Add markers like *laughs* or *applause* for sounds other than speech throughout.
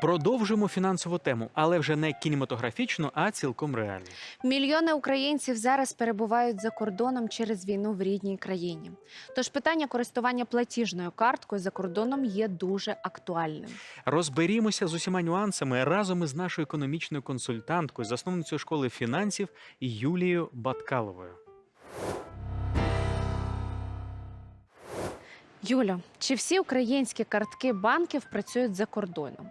Продовжимо фінансову тему, але вже не кінематографічну, а цілком реальну. Мільйони українців зараз перебувають за кордоном через війну в рідній країні. Тож питання користування платіжною карткою за кордоном є дуже актуальним. Розберімося з усіма нюансами разом із нашою економічною консультанткою, засновницею школи фінансів Юлією Баткаловою. Юля, чи всі українські картки банків працюють за кордоном?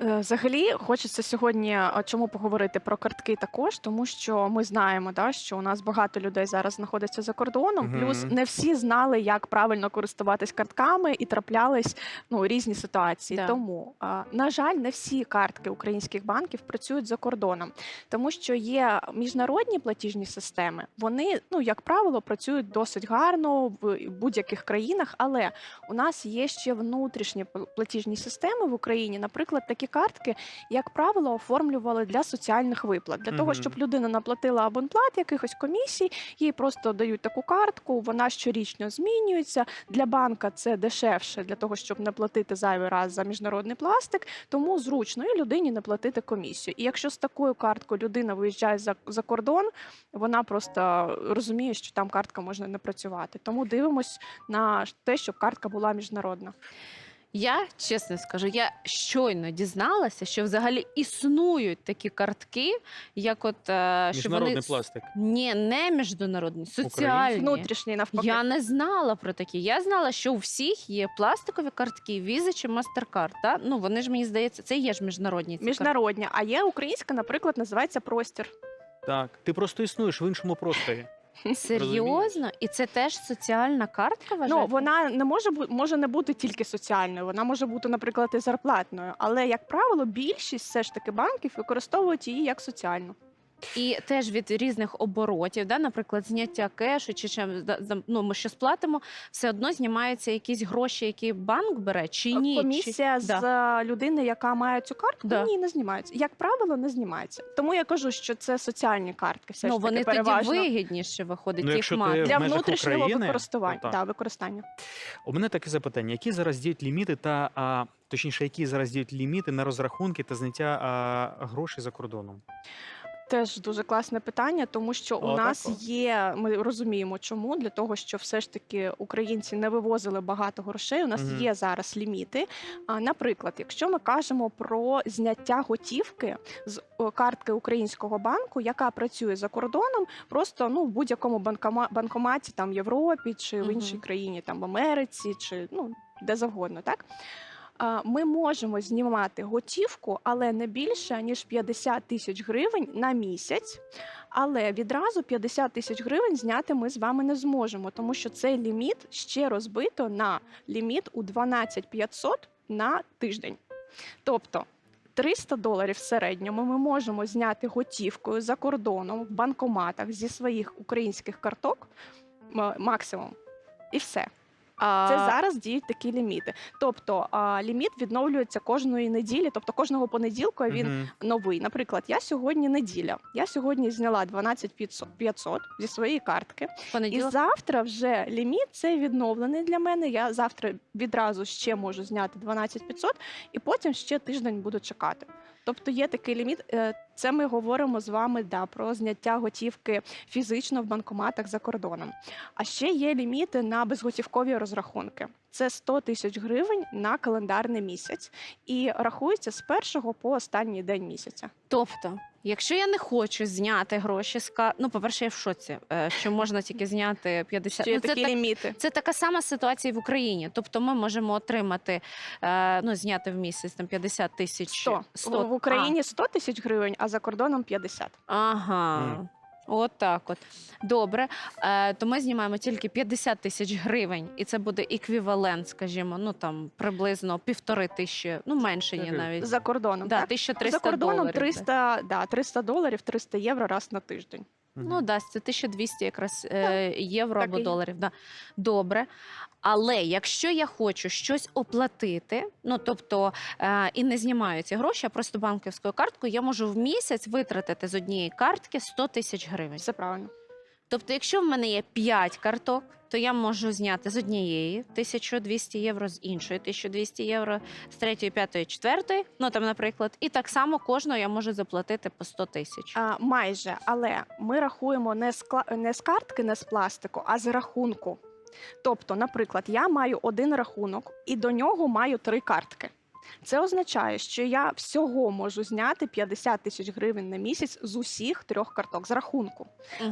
Взагалі хочеться сьогодні чому поговорити про картки також, тому що ми знаємо, да, що у нас багато людей зараз знаходиться за кордоном. Плюс не всі знали, як правильно користуватись картками, і траплялись ну різні ситуації. Да. Тому на жаль, не всі картки українських банків працюють за кордоном, тому що є міжнародні платіжні системи. Вони, ну як правило, працюють досить гарно в будь-яких країнах, але у нас є ще внутрішні пл- платіжні системи в Україні. Наприклад, такі картки, як правило, оформлювали для соціальних виплат, для того, щоб людина наплатила абонплат якихось комісій, їй просто дають таку картку, вона щорічно змінюється. Для банка це дешевше для того, щоб не платити зайвий раз за міжнародний пластик, тому зручно і людині не платити комісію. І якщо з такою карткою людина виїжджає за, за кордон, вона просто розуміє, що там картка може не працювати. Тому дивимось на те, щоб картка була міжнародна. Я чесно скажу, я щойно дізналася, що взагалі існують такі картки, як от е, що Міжнародний вони пластик. Ні, не міжнародні, соціальні. Внутрішній навпаки. Я не знала про такі. Я знала, що у всіх є пластикові картки, віза чи MasterCard. Та? Ну вони ж мені здається, це є ж міжнародні. ці Міжнародні, а є українська, наприклад, називається простір. Так, ти просто існуєш в іншому просторі. Серйозно, і це теж соціальна картка. Ну вона не може бу- може не бути тільки соціальною, вона може бути, наприклад, і зарплатною. Але як правило, більшість все ж таки банків використовують її як соціальну. І теж від різних оборотів, да, наприклад, зняття кешу чи чим за- ну, ми щось платимо, все одно знімаються якісь гроші, які банк бере, чи ні? Комісія чи... з Да. е, людини, яка має цю картку, Да. ні, не знімається. Як правило, не знімається. Тому я кажу, що це соціальні картки. Все ну, ж таки вони переважно тоді вигідніше виходить Ну, їх мати. для внутрішнього України, використання. то так. Да, використання. У мене таке запитання: які зараз діють ліміти та а, точніше, які зараз діють ліміти на розрахунки та зняття а, грошей за кордоном? Теж дуже класне питання, тому що у О, нас так, є. Ми розуміємо, чому для того, що все ж таки українці не вивозили багато грошей. У нас Мгм. є зараз ліміти. А, наприклад, якщо ми кажемо про зняття готівки з картки українського банку, яка працює за кордоном, просто ну в будь-якому банкома- банкоматі, там в Європі чи в іншій країні, там в Америці, чи ну де завгодно, так. Ми можемо знімати готівку, але не більше ніж 50 тисяч гривень на місяць. Але відразу 50 тисяч гривень зняти ми з вами не зможемо, тому що цей ліміт ще розбито на ліміт у 12 500 на тиждень. Тобто 300 доларів в середньому ми можемо зняти готівкою за кордоном в банкоматах зі своїх українських карток максимум. І все. А, Це зараз діють такі ліміти. Тобто а, ліміт відновлюється кожної неділі, тобто кожного понеділка він Мгм. новий. Наприклад, я сьогодні неділя. Я сьогодні зняла 12 500 зі своєї картки. І завтра вже ліміт цей відновлений для мене. Я завтра відразу ще можу зняти 12 500 і потім ще тиждень буду чекати. Тобто є такий ліміт. Е, Це ми говоримо з вами да, про зняття готівки фізично в банкоматах за кордоном. А ще є ліміти на безготівкові розрахунки. Це 100 тисяч гривень на календарний місяць і рахується з першого по останній день місяця. Тобто, якщо я не хочу зняти гроші з ка... ну, по-перше, я в шоці, е, що можна тільки зняти 50... Ще є Ну, це, такі так... ліміти. це така сама ситуація і в Україні. Тобто ми можемо отримати, е, ну, зняти в місяць там 50 тисяч. 100. 100. В Україні 100 тисяч гривень, а за кордоном 50. Ага. Мгм. От так от. Добре. Е, то ми знімаємо тільки 50 тисяч гривень, і це буде еквівалент, скажімо, ну там приблизно півтори тисячі, ну менше ні навіть. За кордоном. да, так? 1300 За кордоном доларів. 300, да, 300 доларів, 300 євро раз на тиждень. Ну, да, це 1200 якраз е, євро так або і є. доларів. Да. Добре. Але якщо я хочу щось оплатити, ну тобто е, і не знімаю ці гроші, а просто банківською карткою, я можу в місяць витратити з однієї картки 100 тисяч гривень. Все правильно. Тобто, якщо в мене є 5 карток, то я можу зняти з однієї 1200 євро, з іншої 1200 євро, з третьої, п'ятої, четвертої. Ну там, наприклад, і так само кожного я можу заплатити по 100 тисяч. А, майже, але ми рахуємо не з, кла- не з картки, не з пластику, а з рахунку. Тобто, наприклад, я маю один рахунок і до нього маю три картки. Це означає, що я всього можу зняти 50 тисяч гривень на місяць з усіх трьох карток з рахунку.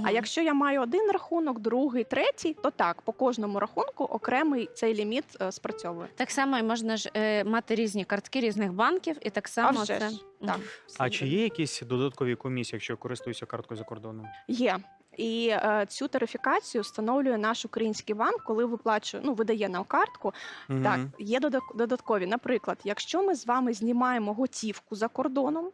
А якщо я маю один рахунок, другий, третій, то так, по кожному рахунку окремий цей ліміт е, спрацьовує. Так само і можна ж е, мати різні картки різних банків, і так само вже це ж, так. А чи є якісь додаткові комісії, якщо я користуюся карткою за кордоном? Є. І е, цю тарифікацію встановлює наш український банк, коли виплачує, ну видає нам картку. Так, є додаткові. Наприклад, якщо ми з вами знімаємо готівку за кордоном,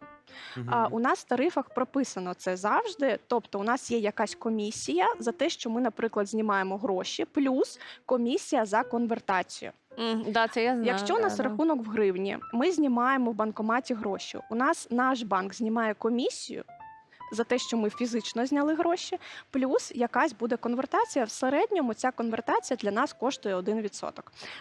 а, Мгм. у нас в тарифах прописано це завжди. Тобто, у нас є якась комісія за те, що ми, наприклад, знімаємо гроші, плюс комісія за конвертацію. Мгм, да, це я знаю. Якщо у нас да, да. рахунок в гривні, ми знімаємо в банкоматі гроші. У нас наш банк знімає комісію. За те, що ми фізично зняли гроші, плюс якась буде конвертація. В середньому ця конвертація для нас коштує 1%.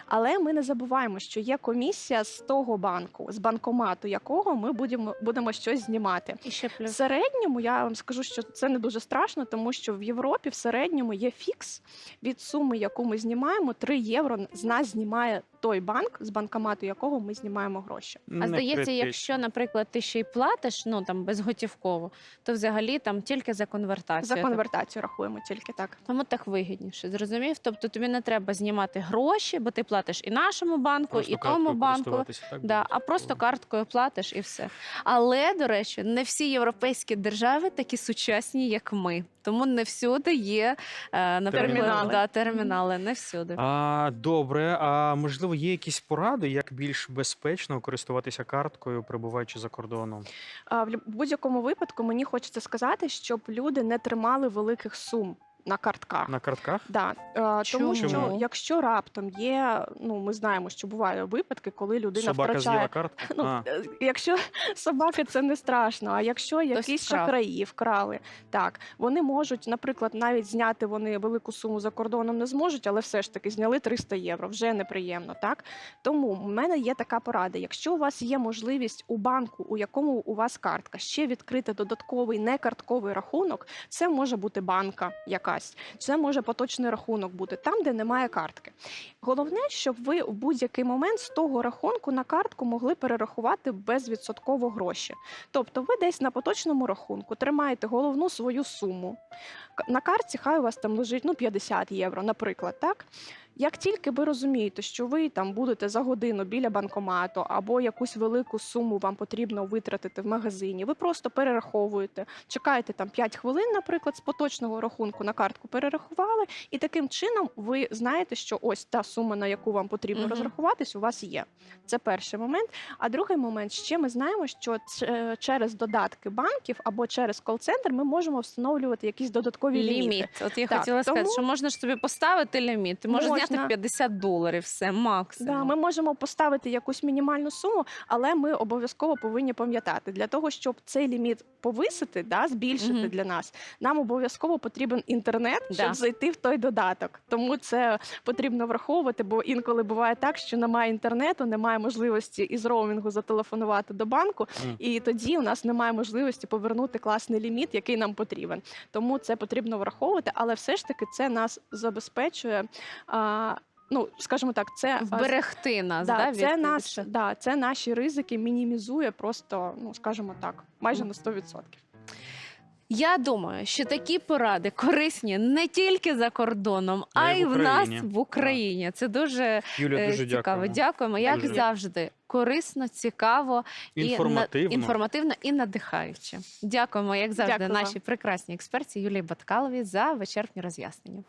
Але ми не забуваємо, що є комісія з того банку, з банкомату якого ми будемо, будемо щось знімати. І ще В середньому я вам скажу, що це не дуже страшно, тому що в Європі в середньому є фікс від суми, яку ми знімаємо, 3 євро з нас знімає той банк, з банкомату якого ми знімаємо гроші. А Не здається, критично. якщо, наприклад, ти ще й платиш, ну там безготівково, то взагалі там тільки за конвертацію. За Так- конвертацію рахуємо тільки так. Тому так вигідніше, зрозумів? Тобто тобі не треба знімати гроші, бо ти платиш і нашому банку, Просто і тому карткою банку. користуватися, так Да, буде? а просто карткою платиш і все. Але, до речі, не всі європейські держави такі сучасні, як ми. Тому не всюди є, е, наприклад, Термінали. Да, термінали. Не всюди. А, добре, а можливо, є якісь поради, як більш безпечно користуватися карткою, перебуваючи за кордоном? А в будь-якому випадку мені хочеться сказати, щоб люди не тримали великих сум на картках. На картках? Да, е, тому Чому? що якщо раптом є, ну ми знаємо, що бувають випадки, коли людина Собака втрачає з'їла картку? *laughs* Ну, а, е, якщо *laughs* собаки це не страшно, а якщо якісь вкрав. шахраї вкрали, так вони можуть, наприклад, навіть зняти вони велику суму за кордоном не зможуть, але все ж таки зняли 300 євро. Вже неприємно, так тому в мене є така порада. Якщо у вас є можливість у банку, у якому у вас картка, ще відкрити додатковий некартковий рахунок, це може бути банка якась, це може поточний рахунок бути там, де немає картки. Головне, щоб ви в будь-який момент з того рахунку на картку могли перерахувати безвідсотково гроші. Тобто ви десь на поточному рахунку тримаєте головну свою суму. На картці хай у вас там лежить ну, 50 євро, наприклад, так? Як тільки ви розумієте, що ви там будете за годину біля банкомату або якусь велику суму вам потрібно витратити в магазині, ви просто перераховуєте, чекаєте там 5 хвилин, наприклад, з поточного рахунку на картку перерахували, і таким чином ви знаєте, що ось та сума, на яку вам потрібно Мгм. розрахуватись, у вас є. Це перший момент. А другий момент ще ми знаємо, що через додатки банків або через кол-центр ми можемо встановлювати якісь додаткові ліміти. Ліміт. От я Так, хотіла сказати, що можна ж собі поставити ліміт. Ти можеш зняти 50 доларів, все, максимум. Да, ми можемо поставити якусь мінімальну суму, але ми обов'язково повинні пам'ятати для того, щоб цей ліміт повисити, да, збільшити Мгм. для нас. Нам обов'язково потрібен інтернет, Да. щоб зайти в той додаток. Тому це потрібно враховувати, бо інколи буває так, що немає інтернету, немає можливості із роумінгу зателефонувати до банку, Мгм. і тоді у нас немає можливості повернути класний ліміт, який нам потрібен. Тому це потрібно враховувати, але все ж таки це нас забезпечує. А, Ну, скажімо так, це а, Вберегти нас, Да, да, від, це, від нас, да, це наші ризики мінімізує просто, ну скажімо так, майже на 100%. Я думаю, що такі поради корисні не тільки за кордоном, а, А й в в нас в Україні. Це дуже, Юля, е, дуже цікаво. дякую. Дякуємо. Як Дуже. завжди, корисно, цікаво Інформативно. і інформативно і надихаюче. Дякуємо, як завжди, Дякую нашій прекрасній експерті Юлії Баткаловій за вичерпні роз'яснення.